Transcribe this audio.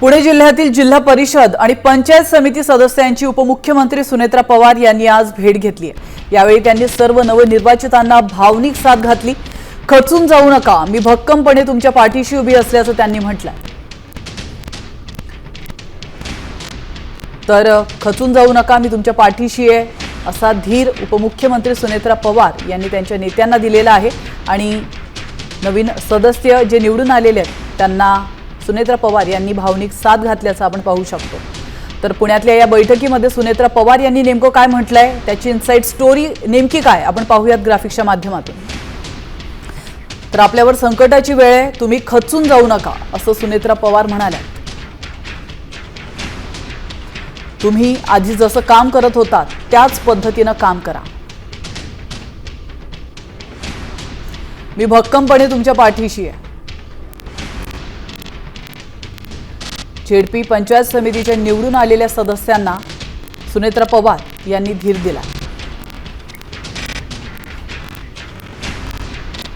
पुणे जिल्ह्यातील जिल्हा परिषद आणि पंचायत समिती सदस्यांची उपमुख्यमंत्री सुनेत्रा पवार यांनी आज भेट घेतली आहे. यावेळी त्यांनी सर्व नवनिर्वाचितांना भावनिक साथ घातली. खचून जाऊ नका मी भक्कमपणे तुमच्या पाठीशी उभी असल्याचं त्यांनी म्हटलं तर खचून जाऊ नका मी तुमच्या पाठीशी आहे असा धीर उपमुख्यमंत्री सुनेत्रा पवार यांनी त्यांच्या नेत्यांना दिलेला आहे. आणि नवीन सदस्य जे निवडून आलेले आहेत त्यांना सुनेत्रा पवार यांनी भावनिक साथ घातल्याचं आपण पाहू शकतो. तर पुण्यातल्या या बैठकीमध्ये सुनेत्रा पवार यांनी नेमकं काय म्हटलंय? त्याची इन्साईट स्टोरी नेमकी काय? आपण पाहूयात ग्राफिक्सच्या माध्यमातून. तर आपल्यावर संकटाची वेळ आहे. तुम्ही खचून जाऊ नका असं सुनेत्रा पवार म्हणाल्या. तुम्ही आधी जसं काम करत होतात त्याच पद्धतीनं काम करा. मी भक्कमपणे तुमच्या पाठीशी आहे. झेडपी पंचायत समितीच्या निवडून आलेल्या सदस्यांना सुनेत्रा पवार यांनी धीर दिला.